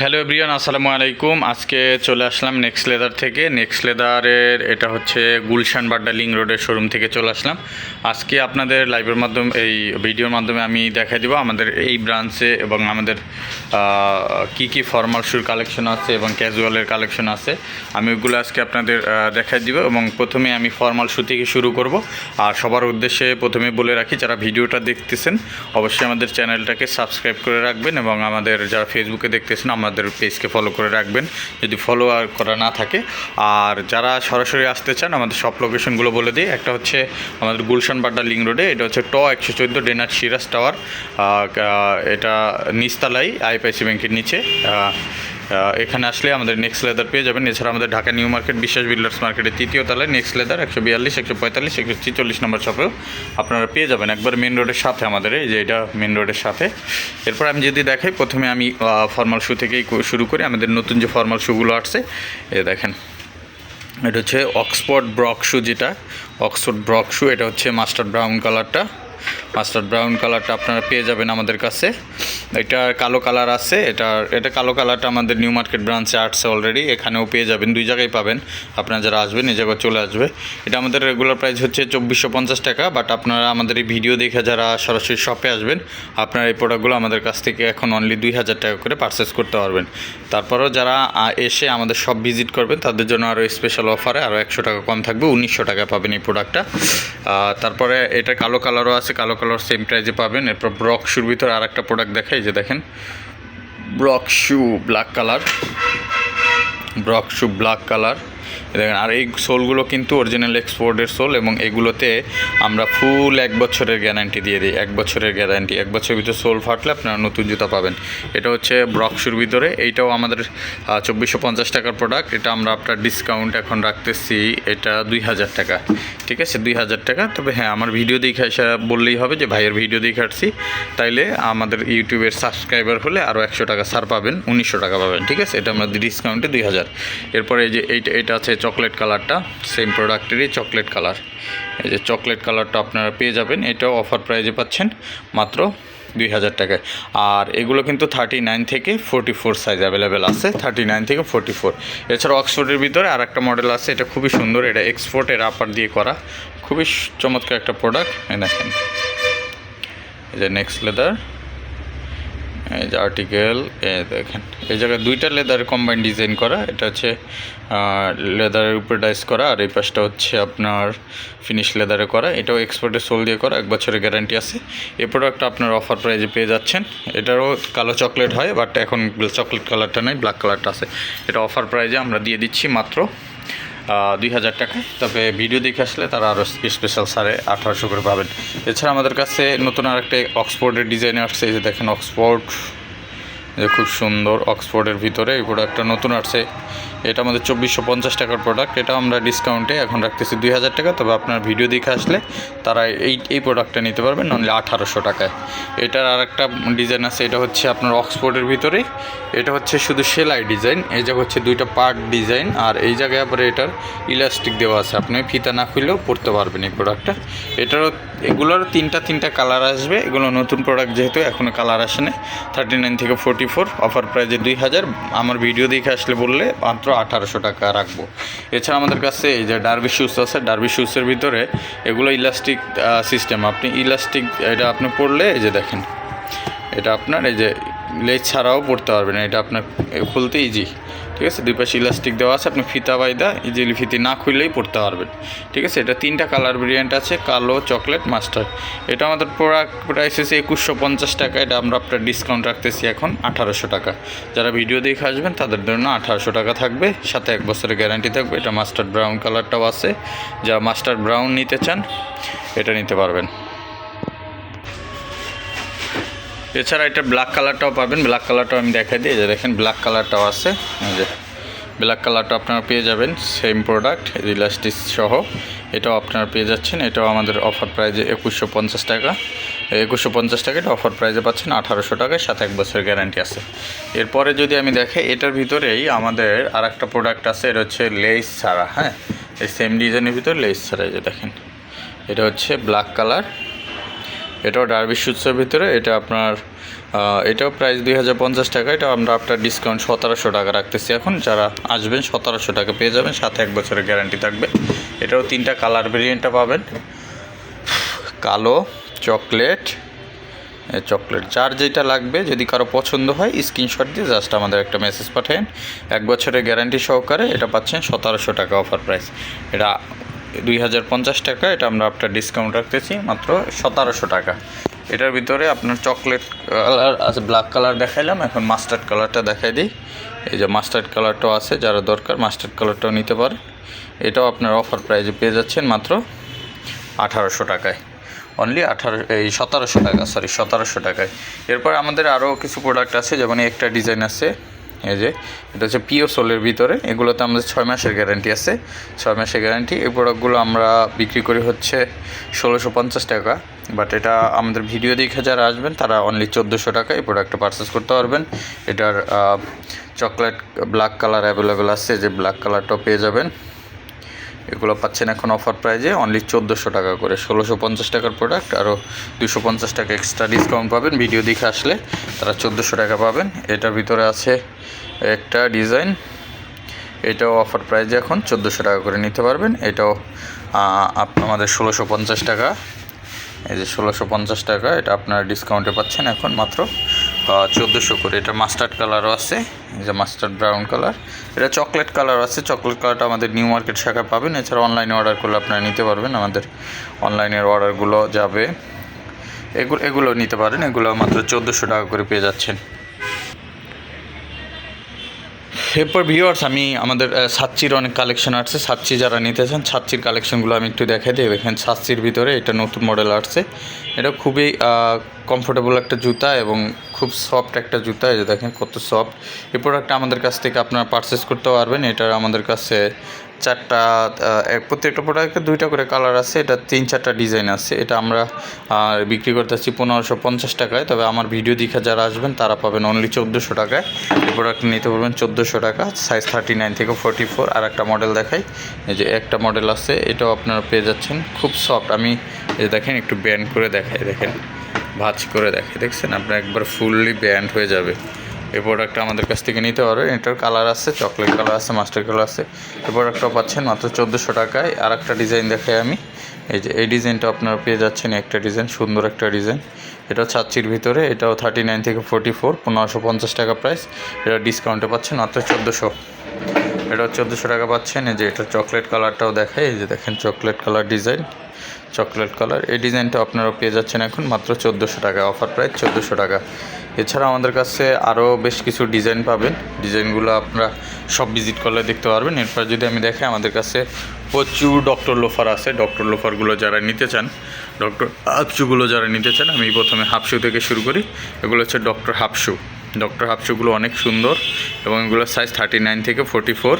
Hello everyone আসসালামু আলাইকুম। আজকে চলে আসলাম নেক্সট লেদার থেকে। নেক্সট লেদারের এটা হচ্ছে গুলশান বাড্ডা লিং রোডের শোরুম থেকে চলে আসলাম। আজকে আপনাদের লাইভের মাধ্যমে এই ভিডিওর মাধ্যমে আমি দেখাই দিব আমাদের এই ব্রাঞ্চে এবং আমাদের কি কি ফর্মাল শুর কালেকশন আছে এবং ক্যাজুয়ালের কালেকশন আছে, আমি ওগুলো আজকে আপনাদের দেখাই দিব এবং প্রথমে আমি ফর্মাল শু থেকে শুরু করব। আর সবার উদ্দেশ্যে প্রথমে বলে রাখি, যারা ভিডিওটা দেখতেছেন, অবশ্যই আমাদের চ্যানেলটাকে সাবস্ক্রাইব করে রাখবেন এবং আমাদের যারা ফেসবুকে দেখতেছেন, আমাদের পেজকে ফলো করে রাখবেন, যদি ফলো আর করা না থাকে। আর যারা সরাসরি আসতে চান, আমাদের সব লোকেশনগুলো বলে দিই। একটা হচ্ছে আমাদের গুলশান বাড্ডা লিং রোডে, এটা হচ্ছে ট একশো চোদ্দ ডেনার সিরাজ টাওয়ার এটা নিস্তালাই আইপিআইসি ব্যাংকের নিচে। এখানে আসলে আমাদের নেক্সট লেদার পেয়ে যাবেন। এছাড়া আমাদের Dhaka new market Biswas builders মার্কেটের তৃতীয় তলায় নেক্সট লেদার একশো বিয়াল্লিশ, একশো পঁয়তাল্লিশ, একশো ছিচল্লিশ নম্বর শপেও আপনারা পেয়ে যাবেন। একবার মেন রোডের সাথে আমাদের এই যে এটা মেন রোডের সাথে। এরপর আমি যদি দেখাই, প্রথমে আমি ফর্মাল শু থেকেই শুরু করি। আমাদের নতুন যে ফর্মাল শুগুলো আসছে, এ দেখেন। এটা হচ্ছে অক্সফোর্ড ব্রক শু যেটা। অক্সফোর্ড ব্রক শু এটা হচ্ছে মাস্টার ব্রাউন কালারটা মাস্টার ব্রাউন কালারটা আপনারা পেয়ে যাবেন আমাদের কাছে। এটা কালো কালার আছে, এটা এটা কালো কালারটা আমাদের নিউ মার্কেট ব্রাঞ্চে আসছে অলরেডি এখানেও পেয়ে যাবেন, দুই জায়গায় পাবেন। আপনারা যারা আসবেন, এই জায়গায় চলে আসবে। এটা আমাদের রেগুলার প্রাইস হচ্ছে চব্বিশশো পঞ্চাশ টাকা বাট আপনারা আমাদের এই ভিডিও দেখে যারা সরাসরি শপে আসবেন, আপনারা এই প্রোডাক্টগুলো আমাদের কাছ থেকে এখন অনলি দুই হাজার টাকা করে পারচেস করতে পারবেন। তারপরেও যারা এসে আমাদের সব ভিজিট করবেন, তাদের জন্য আরও স্পেশাল অফারে আরও একশো টাকা কম থাকবে, উনিশশো টাকা পাবেন এই প্রোডাক্টটা তারপরে এটা কালো কালারও আছে কালো কালার সেম প্রাইজে পাবেন। এরপর ব্রক শুর ভিতরে আর একটা প্রোডাক্ট দেখাই, যে দেখেন brogue shoe black colour brogue shoe black colour দেখেন, আর এই সোলগুলো কিন্তু অরিজিনাল এক্সপোর্টের সোল এবং এগুলোতে আমরা ফুল এক বছরের গ্যারান্টি দিয়ে দিই, এক বছরের গ্যারান্টি এক বছরের ভিতরে সোল ফাটলে আপনারা নতুন জুতা পাবেন। এটা হচ্ছে ব্রকশুর ভিতরে, এইটাও আমাদের চব্বিশশো পঞ্চাশ টাকার প্রোডাক্ট এটা আমরা আপনার ডিসকাউন্ট এখন রাখতেছি, এটা দুই হাজার টাকা। ঠিক আছে? দুই হাজার টাকা। তবে হ্যাঁ আমার ভিডিও দেখে আসা বললেই হবে যে, ভাইয়ের ভিডিও দেখে আসছি। তাইলে আমাদের ইউটিউবের সাবস্ক্রাইবার হলে আরও একশো টাকা ছাড় পাবেন, উনিশশো টাকা পাবেন। ঠিক আছে? এটা আমাদের ডিসকাউন্টে দুই হাজার। এরপরে যে, এইটা, এটা আছে চকলেট কালারটা সেম প্রোডাক্টেরই চকলেট কালার এই যে চকলেট কালারটা আপনারা পেয়ে যাবেন, এটাও অফার প্রাইজে পাচ্ছেন মাত্র দুই হাজার টাকায়। আর এগুলো কিন্তু থার্টি নাইন থেকে ফোরটি ফোর সাইজ অ্যাভেলেবেল আছে থার্টি নাইন থেকে ফোরটি ফোর এছাড়া অক্সফোর্ডের ভিতরে আর একটা মডেল আছে, এটা খুবই সুন্দর, এটা এক্সপোর্টের আপার দিয়ে করা। খুবই চমৎকার একটা প্রোডাক্ট দেখেন। এই যে নেক্সট লেদার এই যে আর্টিকেল এ দেখেন। এই জায়গায় দুইটা লেদার কম্বাইন ডিজাইন করা, এটা হচ্ছে লেদারের উপরে ডাইস করা, আর এই পাশটা হচ্ছে আপনার ফিনিশ লেদারে করা। এটাও এক্সপোর্টের সোল দিয়ে করা, এক বছরের গ্যারান্টি আছে। এ প্রোডাক্টটা আপনার অফার প্রাইজে পেয়ে যাচ্ছেন। এটারও কালো চকলেট হয় বাট এখন চকলেট কালারটা নেই ব্ল্যাক কালারটা আছে। এটা অফার প্রাইজে আমরা দিয়ে দিচ্ছি মাত্র দুই হাজার টাকায় তবে ভিডিও দেখে আসলে তারা আরও স্পেশাল সাড়ে আঠারোশো করে পাবেন। এছাড়া আমাদের কাছে নতুন আর একটা অক্সফোর্ডের ডিজাইন আসছে, এই যে দেখেন অক্সফোর্ড যে খুব সুন্দর অক্সফোর্ডের ভিতরে। এই প্রোডাক্টটা নতুন আসছে। এটা আমাদের চব্বিশশো পঞ্চাশ টাকার প্রোডাক্ট। এটা আমরা ডিসকাউন্টে এখন রাখতেছি দুই হাজার টাকা। তবে আপনার ভিডিও দেখে আসলে তারা এই এই প্রোডাক্টটা নিতে পারবেন নাহলে আঠারোশো টাকায়। এটার আর একটা ডিজাইন আছে। এটা হচ্ছে আপনার অক্সফোর্ডের ভিতরে এটা হচ্ছে শুধু সেলাই ডিজাইন। এই জায়গা হচ্ছে দুইটা পার্ট ডিজাইন। আর এই জায়গায় আবার এটার ইলাস্টিক দেওয়া আছে। আপনি ফিতা না খুললেও পরতে পারবেন এই প্রোডাক্টটা। এটারও এগুলোর তিনটা তিনটা কালার আসবে। এগুলো নতুন প্রোডাক্ট যেহেতু এখনও কালার আসে না থার্টি নাইন থেকে ফোর্টি ফোর অফার প্রাইজে দুই হাজার। আমার ভিডিও দেখে আসলে বললে মাত্র আঠারোশো টাকা রাখব। এছাড়া আমাদের কাছে এই যে ডার্বি শুজ আছে ডার্বি শুজের ভিতরে এগুলো ইলাস্টিক সিস্টেম আপনি ইলাস্টিক এটা আপনি পড়লে এই যে দেখেন, এটা আপনার এই যে লেজ ছাড়াও পড়তে পারবেন এটা আপনার খুলতে ইজি ঠিক আছে? দুই পাশে ইলাস্টিক দেওয়া আছে, আপনি ফিতা বাইদা ইজিলি ফিতি না খুললেই পড়তে পারবেন। ঠিক আছে? এটা তিনটা কালার ভেরিয়েন্ট আছে, কালো চকলেট মাস্টার এটা আমাদের প্রোডাক্ট প্রাইস আছে একুশশো পঞ্চাশ টাকা। এটা আমরা আপনার ডিসকাউন্ট রাখতেছি এখন আঠারোশো টাকা। যারা ভিডিও দেখে আসবেন, তাদের জন্য আঠারোশো টাকা থাকবে। সাথে এক বছরের গ্যারান্টি থাকবে। এটা মাস্টার ব্রাউন কালারটাও আছে। যা মাস্টার ব্রাউন নিতে চান, এটা নিতে পারবেন। এছাড়া এটা ব্ল্যাক কালারটাও পাবেন। ব্ল্যাক কালারটাও আমি দেখাই দিই। যে দেখেন ব্ল্যাক কালারটাও আছে। যে ব্ল্যাক কালারটা আপনারা পেয়ে যাবেন। সেম প্রোডাক্ট ইলাস্টিক সহ। এটাও আপনারা পেয়ে যাচ্ছেন। এটাও আমাদের অফার প্রাইজে একুশশো পঞ্চাশ টাকা। একুশশো পঞ্চাশ টাকা এটা অফার প্রাইজে পাচ্ছেন আঠারোশো টাকায়, সাথে এক বছরের গ্যারান্টি আছে। এরপরে যদি আমি দেখাই, এটার ভিতরেই আমাদের আর একটা প্রোডাক্ট আছে, এটা হচ্ছে লেস ছাড়া হ্যাঁ? এই সেম ডিজাইনের ভিতরে লেস ছাড়া যে দেখেন। এটা হচ্ছে ব্ল্যাক কালার এটাও ডার্বি শুটসের ভিতরে, এটা আপনার এটাও প্রাইস দুই হাজার পঞ্চাশ টাকা এটা আমরা আপনার ডিসকাউন্ট সতেরোশো টাকা রাখতেছি এখন। যারা আসবেন সতেরোশো টাকা পেয়ে যাবেন, সাথে এক বছরের গ্যারান্টি থাকবে। এটাও তিনটা কালার ভেরিয়েন্টটা পাবেন। কালো চকলেট চকলেট যার যেটা লাগবে, যদি কারও পছন্দ হয় স্ক্রিনশট দিয়ে জাস্ট আমাদের একটা মেসেজ পাঠান এক বছরের গ্যারান্টি সহকারে এটা পাচ্ছেন সতেরোশো টাকা অফার প্রাইস এটা দুই হাজার পঞ্চাশ টাকা, এটা আমরা আপনার ডিসকাউন্ট রাখতেছি, মাত্র সতেরোশো টাকা। এটার ভিতরে আপনার চকলেট কালার আছে ব্ল্যাক কালার দেখাইলাম, এখন মাস্টার্ড কালারটা দেখাই দিই। এই যে মাস্টার্ড কালারটাও আছে, যারা দরকার মাস্টার্ড কালারটাও নিতে পারেন এটাও আপনার অফার প্রাইজে পেয়ে যাচ্ছেন মাত্র আঠারোশো টাকায়। অনলি আঠারো এই সতেরোশো টাকা সরি সতেরোশো টাকায়। এরপর আমাদের আরও কিছু প্রোডাক্ট আছে, যেমন একটা ডিজাইন আছে এই যে, এটা হচ্ছে পিও সোলের ভিতরে। এগুলোতে আমাদের ছয় মাসের গ্যারান্টি আছে। ছয় মাসের গ্যারান্টি এই প্রোডাক্টগুলো আমরা বিক্রি করি হচ্ছে ষোলোশো পঞ্চাশ টাকা। বাট এটা আমাদের ভিডিও দেখে যারা আসবেন, তারা অনলি চোদ্দোশো টাকা এই প্রোডাক্টটা পারচেস করতে পারবেন। এটার চকলেট ব্ল্যাক কালার অ্যাভেলেবেল আছে, যে ব্ল্যাক কালারটাও পেয়ে যাবেন। এগুলো পাচ্ছেন এখন অফার প্রাইজে অনলি চোদ্দোশো টাকা করে। ষোলোশো পঞ্চাশ টাকার প্রোডাক্ট আরও দুশো পঞ্চাশ টাকা এক্সট্রা ডিসকাউন্ট পাবেন। ভিডিও দেখে আসলে তারা চোদ্দোশো টাকা পাবেন। এটার ভিতরে আছে একটা ডিজাইন এটাও অফার প্রাইজে এখন চোদ্দোশো টাকা করে নিতে পারবেন। এটাও আমাদের ষোলোশো পঞ্চাশ টাকা। এই যে ষোলোশো পঞ্চাশ টাকা, এটা আপনার ডিসকাউন্টে পাচ্ছেন এখন মাত্র চোদ্দোশো করে। এটা মাস্টার্ড কালারও আছে। যে মাস্টার্ড ব্রাউন কালার এটা চকলেট কালার আছে। চকলেট কালারটা আমাদের নিউ মার্কেট শাখায় পাবেন। এছাড়া অনলাইনে অর্ডার করলে আপনারা নিতে পারবেন। আমাদের অনলাইনের অর্ডারগুলো যাবে। এগুলো এগুলো নিতে পারেন। এগুলো মাত্র চোদ্দোশো টাকা করে পেয়ে যাচ্ছেন। এরপর ভিউয়ার্স আমি আমাদের সাতচির অনেক কালেকশন আসছে। সাচ্চি যারা নিতে চান সাচ্চির কালেকশনগুলো আমি একটু দেখাই দিই। এখানে সাচ্চির ভিতরে এটা নতুন মডেল আসছে। এটা খুবই কমফোর্টেবল একটা জুতা এবং খুব সফট একটা জুতা। এই দেখেন, কত সফট এই প্রোডাক্টটা আমাদের কাছ থেকে আপনারা পারচেস করতে পারবেন। এটা আমাদের কাছে চারটা প্রত্যেকটা প্রোডাক্টে দুইটা করে কালার আছে, এটা তিন চারটা ডিজাইন আছে। এটা আমরা বিক্রি করতেছি পনেরোশো পঞ্চাশ টাকায়। তবে আমার ভিডিও দেখে যারা আসবেন, তারা পাবেন অনলি চোদ্দোশো টাকায়। এই প্রোডাক্ট নিতে পারবেন চোদ্দোশো টাকা সাইজ থার্টি নাইন থেকে ফোর্টি ফোর আর একটা মডেল দেখাই, এই যে একটা মডেল আছে, এটাও আপনারা পেয়ে যাচ্ছেন। খুব সফট আমি এই দেখেন, একটু ব্যান্ড করে দেখাই, দেখেন। ভাজ করে দেখে দেখছেন? আপনার একবার ফুললি ব্যান্ড হয়ে যাবে। এই প্রোডাক্টটা আমাদের কাছ থেকে নিতে পারবেন এটার কালার আছে চকলেট কালার আছে মাস্টার কালার আছে। এই প্রোডাক্টটাও পাচ্ছেন মাত্র চোদ্দোশো টাকায়। আর একটা ডিজাইন দেখাই আমি। এই যে, এই ডিজাইনটা আপনারা পেয়ে যাচ্ছেন একটা ডিজাইন সুন্দর একটা ডিজাইন এটা ছাচ্চির ভিতরে, এটাও থার্টি নাইন থেকে ফোর্টি ফোর পনেরোশো পঞ্চাশ টাকা প্রাইস এটা ডিসকাউন্টে পাচ্ছেন মাত্র চোদ্দোশো। এটা চোদ্দোশো টাকা পাচ্ছেন। এই যে, এটা চকলেট কালারটাও দেখায় এই যে দেখেন chocolate colour design chocolate colour. এই ডিজাইনটা আপনারা পেয়ে যাচ্ছেন এখন, মাত্র চোদ্দোশো টাকা, অফার প্রাইস চোদ্দোশো টাকা। এছাড়া আমাদের কাছে আরও বেশ কিছু ডিজাইন পাবেন। ডিজাইনগুলো আপনারা সব ভিজিট করলে দেখতে পারবেন। এরপর যদি আমি দেখি আমাদের কাছে প্রচুর ডক্টর লোফার আছে। ডক্টর লোফারগুলো যারা নিতে চান, ডক্টর হাফশুগুলো যারা নিতে চান, আমি প্রথমে হাফশু থেকে শুরু করি। এগুলো হচ্ছে ডক্টর হাফশু। ডক্টর হাফশুগুলো অনেক সুন্দর এবং এগুলোর সাইজ থার্টি নাইন থেকে ফোর্টি ফোর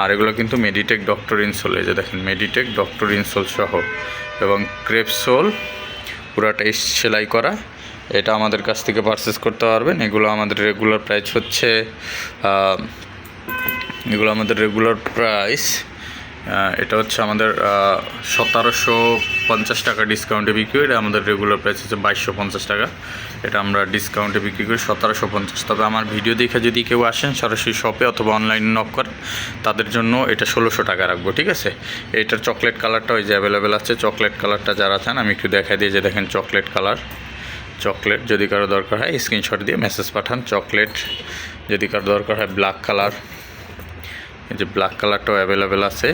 আর এগুলো কিন্তু মেডিটেক ডক্টর ইনসোল, এই যে দেখেন মেডিটেক ডক্টর ইনসোল সহ। এবং ক্রেপ সোল পুরাটাই সেলাই করা, এটা আমাদের কাছ থেকে পারচেস করতে পারবেন। এগুলো আমাদের রেগুলার প্রাইস হচ্ছে এগুলো আমাদের রেগুলার প্রাইস এটা হচ্ছে আমাদের সতেরোশো পঞ্চাশ টাকা ডিসকাউন্টে বিক্রি এটা আমাদের রেগুলার প্রাইস হচ্ছে বাইশশো পঞ্চাশ টাকা। এটা আমরা ডিসকাউন্টে বিক্রি করি, সতেরোশো পঞ্চাশ। তবে আমার ভিডিও দেখে যদি কেউ আসেন সরাসরি শপে অথবা অনলাইনে নক করেন, তাদের জন্য এটা ষোলোশো টাকা রাখব, ঠিক আছে? এটার চকলেট কালারটা ওই যে অ্যাভেলেবেল আছে চকলেট কালারটা যারা চান, আমি একটু দেখাই দিয়ে যে দেখেন চকলেট কালার চকলেট যদি কারও দরকার হয় স্ক্রিনশট দিয়ে মেসেজ পাঠান। চকলেট যদি কারও দরকার হয় ব্ল্যাক কালার এই যে ব্ল্যাক কালারটাও অ্যাভেলেবেল আছে।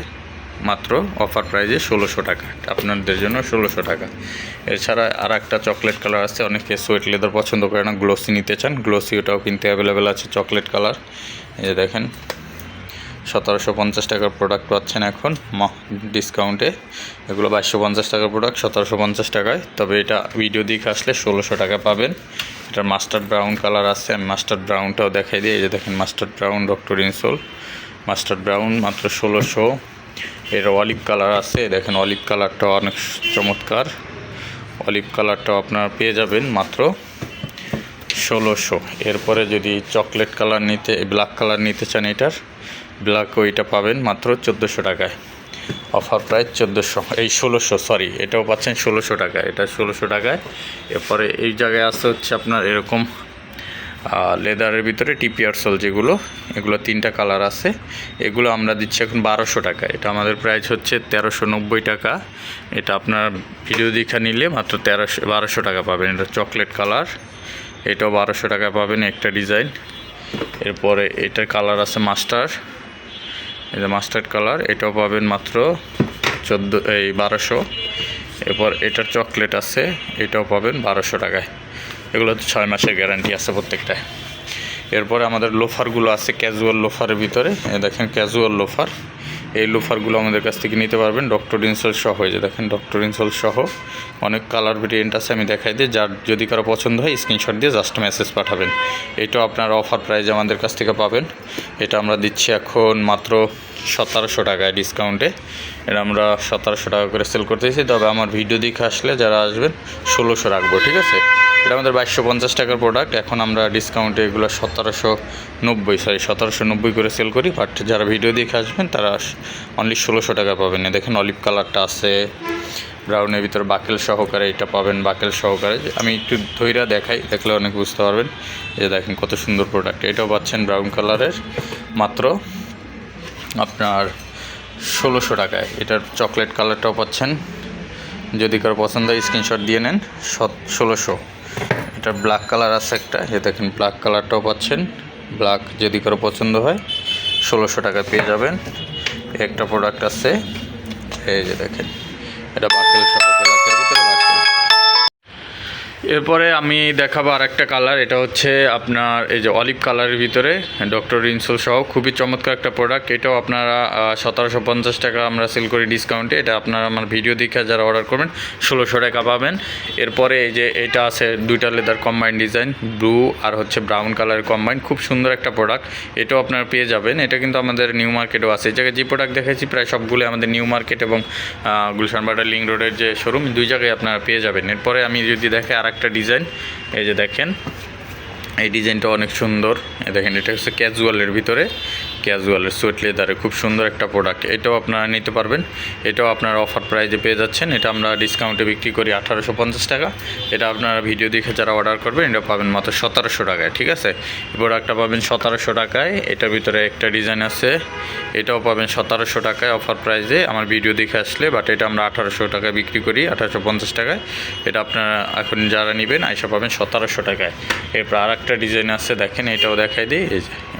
মাত্র অফার প্রাইজে ষোলোশো টাকা। আপনাদের জন্য ষোলোশো টাকা। এছাড়া আর একটা চকলেট কালার আছে, অনেকে সোয়েট লেদার পছন্দ করে না গ্লোসি নিতে চান। গ্লোসি ওটাও কিন্তু অ্যাভেলেবেল আছে চকলেট কালার এই যে দেখেন, সতেরোশো পঞ্চাশ টাকার প্রোডাক্ট পাচ্ছেন এখন। ডিসকাউন্টে এগুলো বাইশশো পঞ্চাশ টাকার প্রোডাক্ট সতেরোশো পঞ্চাশ টাকায়। তবে এটা ভিডিও দিকে আসলে ষোলোশো টাকা পাবেন। এটার মাস্টার্ড ব্রাউন কালার আছে, আমি মাস্টার্ড ব্রাউনটাও দেখাই দিই। এই যে দেখেন mustard brown doctor insole mustard brown মাত্র ষোলোশো। এর অলিভ কালার আছে। দেখেন অলিভ কালারটা অনেক চমৎকার। অলিভ কালারটাও আপনারা পেয়ে যাবেন মাত্র ষোলোশো। এরপরে যদি চকলেট কালার নিতে ব্ল্যাক কালার নিতে চান এটার ব্ল্যাক ওইটা পাবেন মাত্র চোদ্দোশো টাকায়। অফার প্রাইস চোদ্দোশো। এই ষোলোশো সরি এটাও পাচ্ছেন ষোলোশো টাকায়। এটা ষোলোশো টাকায়। এরপরে এই জায়গায় আসতে হচ্ছে আপনার এরকম লেদারের ভিতরে টিপিআর সোল যেগুলো এগুলো তিনটা কালার আছে। এগুলো আমরা দিচ্ছি এখন বারোশো টাকা। এটা আমাদের প্রাইস হচ্ছে তেরোশো নব্বই টাকা। এটা আপনার ভিডিও দেখা নিলে মাত্র তেরোশো, বারোশো টাকা পাবেন। এটা চকলেট কালার এটাও বারোশো টাকা পাবেন একটা ডিজাইন এরপরে এটার কালার আছে মাস্টার এটা মাস্টার্ড কালার এটাও পাবেন মাত্র চোদ্দ, এই বারোশো। এরপর এটার চকলেট আছে, এটাও পাবেন বারোশো টাকায়। এগুলো তো ছয় মাসের গ্যারান্টি আছে প্রত্যেকটায়। এরপরে আমাদের লোফারগুলো আছে ক্যাজুয়াল লোফারের ভিতরে। দেখেন ক্যাজুয়াল লোফার। এই লোফারগুলো আমাদের কাছ থেকে নিতে পারবেন। ডক্টর ইনসল সহ, এই যে দেখেন ডক্টর ইনসল সহ। অনেক কালার ভেরিয়েন্ট আছে, আমি দেখাই দিই। যার যদি কারও পছন্দ হয় স্ক্রিনশট দিয়ে জাস্ট মেসেজ পাঠাবেন। এটাও আপনারা অফার প্রাইজ আমাদের কাছ থেকে পাবেন। এটা আমরা দিচ্ছি এখন মাত্র সতেরোশো টাকায় ডিসকাউন্টে এটা আমরা সতেরোশো টাকা করে সেল করতেছি। তবে আমার ভিডিও দেখে আসলে যারা আসবেন, ষোলোশো রাখব, ঠিক আছে? এটা আমাদের বাইশশো পঞ্চাশ টাকার প্রোডাক্ট এখন আমরা ডিসকাউন্টে এগুলো সতেরোশো নব্বই সরি সতেরোশো নব্বই করে সেল করি। বাট যারা ভিডিও দেখে আসবেন, তারা অনলি ষোলোশো টাকা পাবেন। দেখেন অলিভ কালারটা আছে। ব্রাউনের ভিতরে বাকেল সহকারে এটা পাবেন বাকেল সহকারে। আমি একটু ধৈরা দেখাই, দেখলে অনেক বুঝতে পারবেন। যে দেখেন কত সুন্দর প্রোডাক্ট এটাও পাচ্ছেন ব্রাউন কালারের মাত্র আপনার ষোলোশো টাকায়। এটার চকলেট কালারটাও পাচ্ছেন। যদি কারও পছন্দ হয় স্ক্রিনশট দিয়ে নেন। ষোলোশো। এটার ব্ল্যাক কালার আছে একটা। এ দেখেন ব্ল্যাক কালারটাও পাচ্ছেন। ব্ল্যাক যদি কারও পছন্দ হয়, ষোলোশো টাকা পেয়ে যাবেন। একটা প্রোডাক্ট আছে। এই যে দেখেন, এটা বাকেল সহ এরপরে আমি দেখাবো আর একটা কালার এটা হচ্ছে আপনার এই যে অলিভ কালারের ভিতরে ডক্টর রিনসোল সহ খুবই চমৎকার একটা প্রোডাক্ট এটাও আপনারা সতেরোশো পঞ্চাশ টাকা আমরা সেল করি ডিসকাউন্টে এটা আপনারা আমার ভিডিও দেখে যারা অর্ডার করবেন ষোলোশো টাকা পাবেন। এরপরে এই যে এটা আছে দুইটা লেদার কম্বাইন ডিজাইন ব্লু আর হচ্ছে ব্রাউন কালারের কম্বাইন খুব সুন্দর একটা প্রোডাক্ট এটাও আপনারা পেয়ে যাবেন। এটা কিন্তু আমাদের নিউ মার্কেটেও আছে এই জায়গায় যে প্রোডাক্ট দেখেছি প্রায় সবগুলো আমাদের নিউ মার্কেট এবং আহ, গুলশান বাটার লিঙ্ক রোডের যে শোরুম দুই জায়গায় আপনারা পেয়ে যাবেন। এরপরে আমি যদি দেখে আর একটা ডিজাইন এই যে দেখেন। এই ডিজাইনটা অনেক সুন্দর। দেখেন এটা হচ্ছে ক্যাজুয়ালের ভিতরে। ক্যাজুয়ালের সুয়েট লেদারে খুব সুন্দর একটা প্রোডাক্ট এটাও আপনারা নিতে পারবেন। এটাও আপনারা অফার প্রাইজে পেয়ে যাচ্ছেন। এটা আমরা ডিসকাউন্টে বিক্রি করি আঠারোশো পঞ্চাশ টাকা। এটা আপনারা ভিডিও দেখে যারা অর্ডার করবেন, এটা পাবেন মাত্র সতেরোশো টাকায়, ঠিক আছে? এই প্রোডাক্টটা পাবেন সতেরোশো টাকায়। এটার ভিতরে একটা ডিজাইন আছে। এটাও পাবেন সতেরোশো টাকায় অফার প্রাইজে আমার ভিডিও দেখে আসলে বাট এটা আমরা আঠারোশো টাকায় বিক্রি করি, আঠারোশো পঞ্চাশ টাকায়। এটা আপনারা এখন যারা নেবেন, আইসা পাবেন সতেরোশো টাকায়। এরপর আর একটা ডিজাইন আছে, দেখেন, এটাও দেখাই দিই।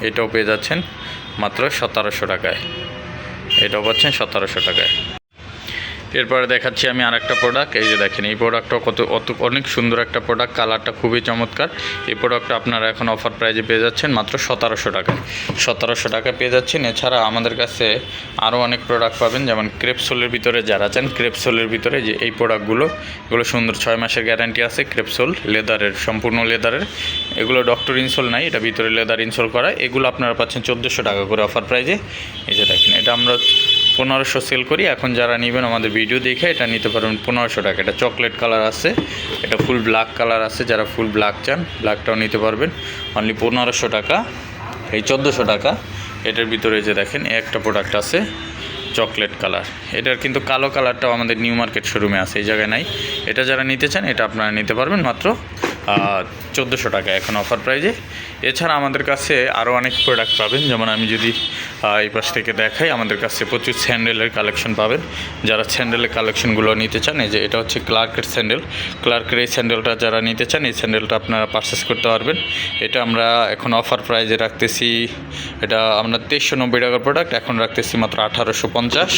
এটাও পেয়ে যাচ্ছেন। মাত্র সতেরোশো টাকায়। এটা পাচ্ছেন সতেরোশো টাকায়। এরপরে দেখাচ্ছি আমি আর একটা প্রোডাক্ট এই যে দেখেন, এই প্রোডাক্টটা কত অত অনেক সুন্দর একটা প্রোডাক্ট কালারটা খুবই চমৎকার। এই প্রোডাক্টটা আপনারা এখন অফার প্রাইজে পেয়ে যাচ্ছেন মাত্র সতেরোশো টাকায়। সতেরোশো টাকা পেয়ে যাচ্ছেন। এছাড়া আমাদের কাছে আরও অনেক প্রোডাক্ট পাবেন, যেমন ক্রেপসোলের ভিতরে যারা চান ক্রেপসোলের ভিতরে যে এই প্রোডাক্টগুলো এগুলো সুন্দর ছয় মাসের গ্যারান্টি আছে। ক্রেপসোল লেদারের সম্পূর্ণ লেদারের এগুলো ডক্টর ইনসোল নাই, এটা ভিতরে লেদার ইনসোল করা। এগুলো আপনারা পাচ্ছেন চোদ্দোশো টাকা করে অফার প্রাইজে এই যে দেখেন, এটা আমরা পনেরোশো সেল করি। এখন যারা নেবেন আমাদের ভিডিও দেখে এটা নিতে পারবেন পনেরোশো টাকা। এটা চকলেট কালার আছে, এটা ফুল ব্ল্যাক কালার আছে, যারা ফুল ব্ল্যাক চান, ব্ল্যাকটাও নিতে পারবেন। অনলি পনেরোশো টাকা, এই চোদ্দোশো টাকা। এটার ভিতরে যে দেখেন একটা প্রোডাক্ট আছে, চকলেট কালার। এটার কিন্তু কালো কালারটাও আমাদের নিউ মার্কেট শোরুমে আছে, এই জায়গায় নাই। এটা যারা নিতে চান, এটা আপনারা নিতে পারবেন মাত্র চোদ্দোশো টাকা এখন অফার প্রাইজে এছাড়া আমাদের কাছে আরও অনেক প্রোডাক্ট পাবেন। যেমন আমি যদি এই পাশ থেকে দেখাই, আমাদের কাছে প্রচুর স্যান্ডেলের কালেকশন পাবেন। যারা স্যান্ডেলের কালেকশনগুলো নিতে চান, এই যে এটা হচ্ছে ক্লার্কের স্যান্ডেল ক্লার্কের এই স্যান্ডেলটা যারা নিতে চান, এই স্যান্ডেলটা আপনারা পারচেস করতে পারবেন। এটা আমরা এখন অফার প্রাইজে রাখতেছি, এটা আমরা তেইশশো নব্বই টাকার প্রোডাক্ট এখন রাখতেছি মাত্র আঠারোশো পঞ্চাশ।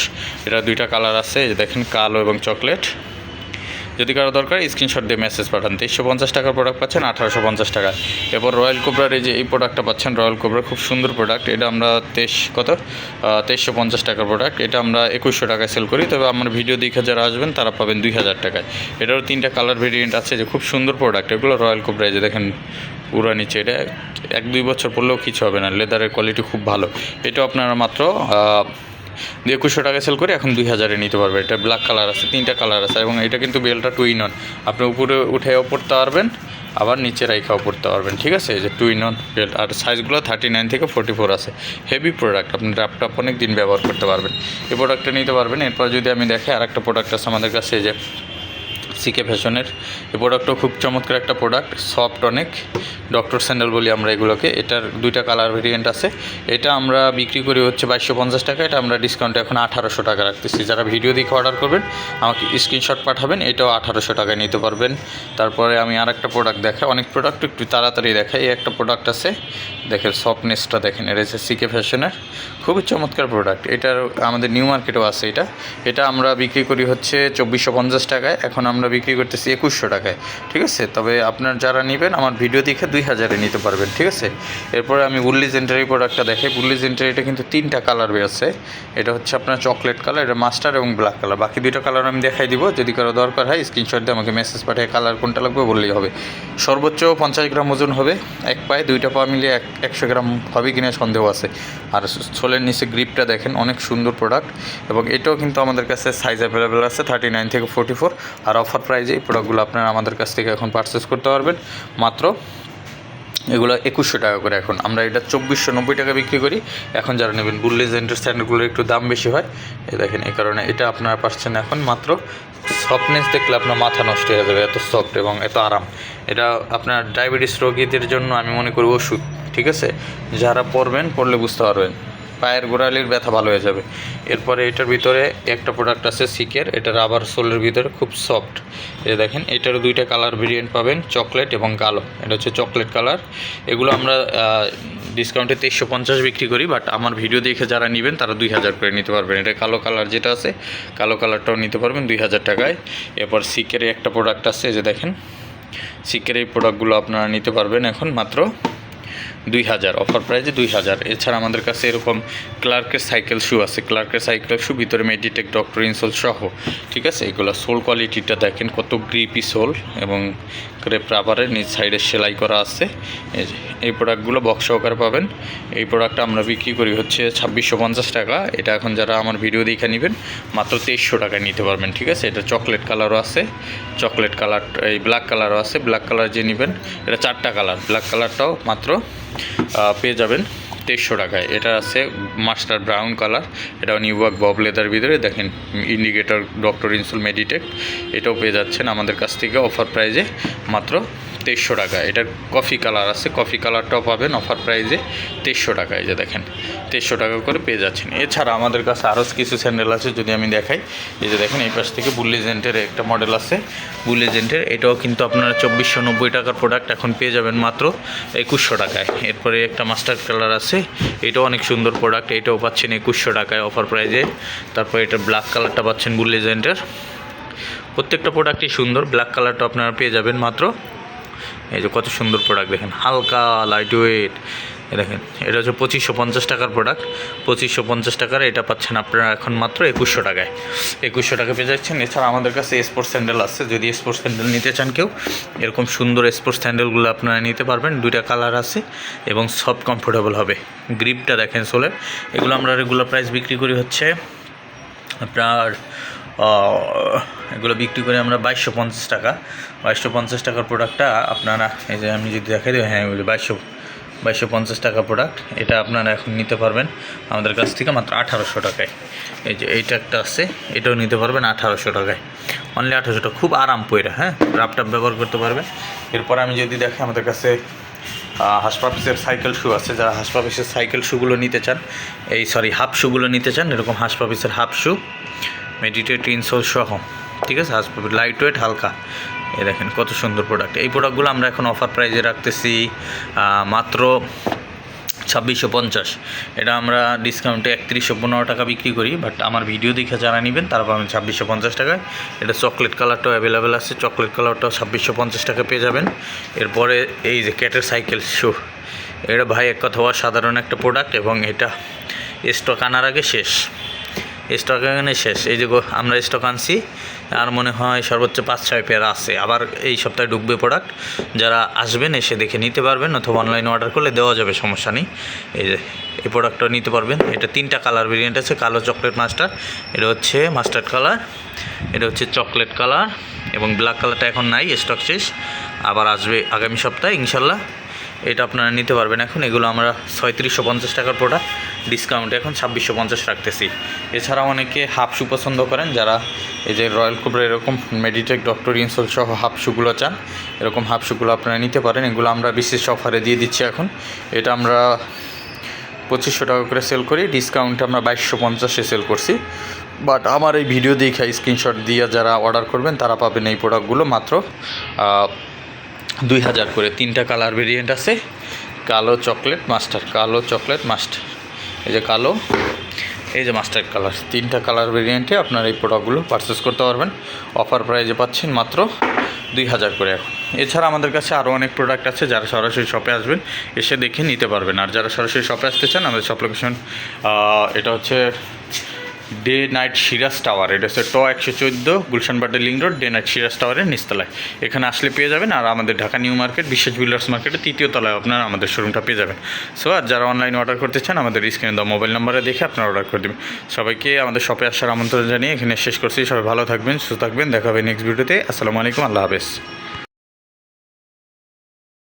এটা দুইটা কালার আছে দেখেন কালো এবং চকলেট যদি কারও দরকার স্ক্রিনশট দিয়ে মেসেজ পাঠান। তেইশশো পঞ্চাশ টাকার প্রোডাক্ট পাচ্ছেন, আঠারোশো পঞ্চাশ টাকা। এরপর রয়্যাল কোবরার এই যে এই প্রোডাক্টটা পাচ্ছেন রয়্যাল কোবরা খুব সুন্দর প্রোডাক্ট এটা আমরা তেইশ, কত? তেইশশো পঞ্চাশ টাকার প্রোডাক্ট এটা আমরা একুশশো টাকায় সেল করি। তবে আমার ভিডিও দেখে যারা আসবেন, তারা পাবেন দুই হাজার টাকায়। এটারও তিনটা কালার ভেরিয়েন্ট আছে, যে খুব সুন্দর প্রোডাক্ট এগুলো রয়্যাল কোবরা যে দেখেন, পুরো নিচে। এটা এক দুই বছর পরলেও কিছু হবে না। লেদারের কোয়ালিটি খুব ভালো। এটা আপনারা মাত্র আহ, একুশশো টাকা সেল করে এখন দুই হাজারে নিতে পারবে। এটা ব্ল্যাক কালার আছে তিনটা কালার আছে এবং এটা কিন্তু বেলটা টুইন অন আপনি উপরে উঠেও পড়তে পারবেন আবার নিচে রাইখাও পড়তে পারবেন ঠিক আছে? যে টু টুইন অন বেল্ট আর সাইজগুলো থার্টি নাইন থেকে ফোর্টি ফোর আছে। হেভি প্রোডাক্ট আপনি ল্যাপটপ অনেক দিন ব্যবহার করতে পারবেন। এই প্রোডাক্টটা নিতে পারবেন এরপর যদি আমি দেখে আর একটা প্রোডাক্ট আছে আমাদের কাছে যে সিকে ফ্যাশনের এই প্রোডাক্টও খুব চমৎকার একটা প্রোডাক্ট সফট অনেক। ডক্টর স্যান্ডেল বলি আমরা এগুলোকে। এটার দুইটা কালার ভেরিয়েন্ট আছে। এটা আমরা বিক্রি করি হচ্ছে বাইশশো পঞ্চাশ টাকা। এটা আমরা ডিসকাউন্টে এখন আঠারোশো টাকা রাখতেছি। যারা ভিডিও দেখে অর্ডার করবেন, আমাকে স্ক্রিনশট পাঠাবেন, এটাও আঠারোশো টাকায় নিতে পারবেন। তারপরে আমি আর একটা প্রোডাক্ট দেখাই। অনেক প্রোডাক্ট একটু তাড়াতাড়ি দেখাই। এই একটা প্রোডাক্ট আছে। দেখেন সফটনেসটা দেখেন এটা হচ্ছে সিকে ফ্যাশনের খুবই চমৎকার প্রোডাক্ট এটার আমাদের নিউ মার্কেটেও আছে এটা। এটা আমরা বিক্রি করি হচ্ছে চব্বিশশো পঞ্চাশ টাকায়। এখন আমরা বিক্রি করতেছি একুশশো টাকায়, ঠিক আছে? তবে আপনার যারা নেবেন, আমার ভিডিও দেখে দুই হাজারে নিতে পারবেন, ঠিক আছে? এরপরে আমি বুল্লি জেন্টারি প্রোডাক্টটা দেখাই বুল্লি জেন্টারি এটা কিন্তু তিনটা কালার বেরোচ্ছে এটা হচ্ছে আপনার চকলেট কালার এটা মাস্টার এবং ব্ল্যাক কালার বাকি দুইটা কালার আমি দেখাই দিব, যদি কারও দরকার হয় স্ক্রিনশট দিয়ে আমাকে মেসেজ পাঠিয়ে কালার কোনটা লাগবে বললেই হবে। সর্বোচ্চ পঞ্চাশ গ্রাম ওজন হবে, এক পায়ে দুইটা পা মিলিয়ে এক, একশো গ্রাম হবে কিনা সন্দেহ আছে। আর সোলের নিচে গ্রিপটা দেখেন, অনেক সুন্দর প্রোডাক্ট এবং এটাও কিন্তু আমাদের কাছে সাইজ অ্যাভেলেবেল আছে থার্টি নাইন থেকে ফোর্টি ফোর আর অফার প্রাইজে এই প্রোডাক্টগুলো আপনারা আমাদের কাছ থেকে এখন পারচেস করতে পারবেন। মাত্র এগুলো একুশশো টাকা করে এখন। আমরা এটা চব্বিশশো নব্বই টাকা বিক্রি করি। এখন যারা নেবেন বুল্লিজ এন্টার স্ট্যান্ডার্ডগুলোর একটু দাম বেশি হয়, এ দেখেন এই কারণে এটা আপনারা পাচ্ছেন এখন মাত্র সফটনেস দেখলে আপনার মাথা নষ্ট হয়ে যাবে, এত সফট এবং এত আরাম। এটা আপনার ডায়াবেটিস রোগীদের জন্য আমি মনে করি ওষুধ, ঠিক আছে? যারা পরবেন পড়লে বুঝতে পারবেন। পায়ের গোড়ালির ব্যথা ভালো হয়ে যাবে। এরপরে এটার ভিতরে একটা প্রোডাক্ট আছে সিকের এটা রাবার সোলের ভিতরে খুব সফট এ দেখেন, এটারও দুইটা কালার ভেরিয়েন্ট পাবেন চকলেট এবং কালো। এটা হচ্ছে চকলেট কালার এগুলো আমরা ডিসকাউন্টে তেইশশো পঞ্চাশ বিক্রি করি বাট আমার ভিডিও দেখে যারা নেবেন, তারা দুই হাজার করে নিতে পারবেন। এটা কালো কালার যেটা আছে, কালো কালারটাও নিতে পারবেন দুই হাজার টাকায়। এরপর সিকের একটা প্রোডাক্ট আছে যে দেখেন। সিকের এই প্রোডাক্টগুলো আপনারা নিতে পারবেন এখন মাত্র দুই হাজার অফার প্রাইজে দুই হাজার। এছাড়া আমাদের কাছে এরকম ক্লার্কের সাইকেল শু আছে। ক্লার্কের সাইকেল শু ভিতরে মেডিটেক ডক্টর ইনসোল সহ, ঠিক আছে? এগুলো সোল কোয়ালিটিটা দেখেন কত গ্রিপি সোল এবং ক্রেপ প্রাপারের নিচ সাইডে সেলাই করা আছে। এই প্রোডাক্টগুলো বক্স সহকারে পাবেন। এই প্রোডাক্টটা আমরা বিক্রি করি হচ্ছে ছাব্বিশশো পঞ্চাশ টাকা। এটা এখন যারা আমার ভিডিও দেখে নেবেন, মাত্র তেইশশো টাকায় নিতে পারবেন, ঠিক আছে? এটা চকলেট কালারও আছে। চকলেট কালার এই ব্ল্যাক কালারও আছে। ব্ল্যাক কালার যে নেবেন, এটা চারটা কালার ব্ল্যাক কালারটাও মাত্র পেয়ে যাবেন। তেইশশো টাকায়। এটা আছে মাস্টার ব্রাউন কালার। এটাও নিউওয়ার্ক বব লেদার ভিতরে। দেখেন, ইন্ডিকেটর ডক্টর ইনসুল মেডিটেক। এটাও পেয়ে যাচ্ছেন আমাদের কাছ থেকে অফার প্রাইজে মাত্র তেইশশো টাকা। এটার কফি কালার আছে। কফি কালারটাও পাবেন অফার প্রাইজে তেইশশো টাকায় যে দেখেন, তেইশশো টাকা করে পেয়ে যাচ্ছেন। এছাড়া আমাদের কাছে আরও কিছু স্যান্ডেল আছে, যদি আমি দেখাই। এই যে দেখেন, এই পাশ থেকে বুল্লিজেন্টের একটা মডেল আছে। বুল্লিজেন্টের এটাও কিন্তু আপনারা চব্বিশশো নব্বই টাকার প্রোডাক্ট এখন পেয়ে যাবেন মাত্র একুশশো টাকায়। এরপরে একটা মাস্টার কালার আছে। এটাও অনেক সুন্দর প্রোডাক্ট এটাও পাচ্ছেন একুশশো টাকায় অফার প্রাইজে তারপর এটা ব্ল্যাক কালারটা পাচ্ছেন বুল্লিজেন্টের প্রত্যেকটা প্রোডাক্টই সুন্দর। ব্ল্যাক কালারটা আপনারা পেয়ে যাবেন মাত্র এই যে কত সুন্দর প্রোডাক্ট দেখেন, হালকা লাইট ওয়েট দেখেন, এটা হচ্ছে পঁচিশশো পঞ্চাশ টাকার প্রোডাক্ট পঁচিশশো পঞ্চাশ টাকার, এটা পাচ্ছেন আপনারা এখন মাত্র একুশশো টাকায়। একুশশো টাকা পেয়ে যাচ্ছেন। এছাড়া আমাদের কাছে স্পোর্টস স্যান্ডেল আছে। যদি স্পোর্টস স্যান্ডেল নিতে চান কেউ, এরকম সুন্দর স্পোর্টস স্যান্ডেলগুলো আপনারা নিতে পারবেন। দুইটা কালার আছে এবং সব কমফোর্টেবল হবে। গ্রিপটা দেখেন সোলের। এগুলো আমরা রেগুলার প্রাইস বিক্রি করি হচ্ছে আপনার এগুলো বিক্রি করে আমরা বাইশশো পঞ্চাশ টাকা। বাইশশো পঞ্চাশ টাকার প্রোডাক্টটা আপনারা, এই যে আমি যদি দেখাই দিই হ্যাঁ এগুলো বাইশশো বাইশশো পঞ্চাশ টাকা প্রোডাক্ট এটা আপনারা এখন নিতে পারবেন আমাদের কাছ থেকে মাত্র আঠারোশো টাকায়। এই যে এইটা একটা আছে, এটাও নিতে পারবেন আঠারোশো টাকায়। অনলি আঠারোশো টাকা, খুব আরাম পয়রা হ্যাঁ রাপটাপ ব্যবহার করতে পারবেন। এরপর আমি যদি দেখি আমাদের কাছে হাসপাপিসের সাইকেল শু আছে, যারা হাসপাফিসের সাইকেল শুগুলো নিতে চান, এই সরি হাফ শুগুলো নিতে চান, এরকম হাসপাফিসের হাফ শু মেডিটেট ইনসোল সহ, ঠিক আছে? হাসপাপিস লাইট ওয়েট হালকা। এ দেখেন কত সুন্দর প্রোডাক্ট এই প্রোডাক্টগুলো আমরা এখন অফার প্রাইজে রাখতেছি মাত্র ছাব্বিশশো পঞ্চাশ। এটা আমরা ডিসকাউন্টে একত্রিশশো পনেরো টাকা বিক্রি করি বাট আমার ভিডিও দেখে যারা নেবেন, তারা পাবেন ছাব্বিশশো পঞ্চাশ টাকায়। এটা চকলেট কালারটাও অ্যাভেলেবেল আছে চকলেট কালারটাও ছাব্বিশশো পঞ্চাশ টাকা পেয়ে যাবেন। এরপরে এই যে ক্যাটের সাইকেল শু, এটা ভাই এক কথা সাধারণ একটা প্রোডাক্ট এবং এটা স্টক আনার আগে শেষ। স্টক এখানে শেষ। এই যে আমরা স্টক আনছি আর মনে হয় সর্বোচ্চ পাঁচ, ছয় পেয়ার আছে। আবার এই সপ্তাহে ঢুকবে প্রোডাক্ট যারা আসবেন, এসে দেখে নিতে পারবেন অথবা অনলাইনে অর্ডার করলে দেওয়া যাবে, সমস্যা নেই। এই যে, এই প্রোডাক্টটা নিতে পারবেন। এটা তিনটা কালার ভেরিয়েন্ট আছে, কালো চকলেট মাস্টার এটা হচ্ছে মাস্টার্ড কালার এটা হচ্ছে চকলেট কালার এবং ব্ল্যাক কালারটা এখন নাই স্টক শেষ। আবার আসবে আগামী সপ্তাহে, ইনশাল্লাহ। এটা আপনারা নিতে পারবেন। এখন এগুলো আমরা ছয়ত্রিশশো পঞ্চাশ টাকার প্রোডাক্ট ডিসকাউন্টে এখন ছাব্বিশশো পঞ্চাশ রাখতেছি। এছাড়াও অনেকে হাফ শু পছন্দ করেন, যারা এই যে রয়্যাল কোবরা এরকম মেডিটেক ডক্টর ইনসোল সহ হাফ শুগুলো চান, এরকম হাফ শুগুলো আপনারা নিতে পারেন। এগুলো আমরা বিশেষ অফারে দিয়ে দিচ্ছি এখন। এটা আমরা পঁচিশশো টাকা করে সেল করি ডিসকাউন্টে আমরা বাইশশো পঞ্চাশে সেল করছি। বাট আমার এই ভিডিও দেখে স্ক্রিনশট দিয়ে যারা অর্ডার করবেন, তারা পাবেন এই প্রোডাক্টগুলো মাত্র দুই হাজার করে। তিনটা কালার ভেরিয়েন্ট আছে, কালো চকলেট মাস্টার কালো চকলেট মাস্টার এই যে কালো, এই যে মাস্টার কালার, তিনটা কালার ভেরিয়েন্টে আপনারা এই প্রোডাক্টগুলো পারচেস করতে পারবেন। অফার প্রাইজে পাচ্ছেন মাত্র দুই হাজার করে এখন। এছাড়া আমাদের কাছে আরও অনেক প্রোডাক্ট আছে, যারা সরাসরি শপে আসবেন, এসে দেখে নিতে পারবেন। আর যারা সরাসরি শপে আসতে চান, আমাদের শপ লোকেশন এটা হচ্ছে ডে নাইট সিরাজ টাওয়ার এটা হচ্ছে ট একশো চোদ্দ, Gulshan Badda Link road day night Siraj টাওয়ারের নিচতলায়। এখানে আসলে পেয়ে যাবেন, আর আমাদের Dhaka new market, Biswas builders মার্কেটে তৃতীয় তলায় আপনারা আমাদের শোরুমটা পেয়ে যাবেন। সো আর যারা অনলাইনে অর্ডার করতে চান, আমাদের স্ক্রিনে দেওয়া মোবাইল নাম্বারে দেখে আপনারা অর্ডার করে দেবেন। সবাইকে আমাদের শপে আসার আমন্ত্রণ জানিয়ে এখানে শেষ করছি। সবাই ভালো থাকবেন, সুস্থ থাকবেন। দেখা হবে নেক্সট ভিডিওতে আসসালামু আলাইকুম, আল্লাহ হাফেজ।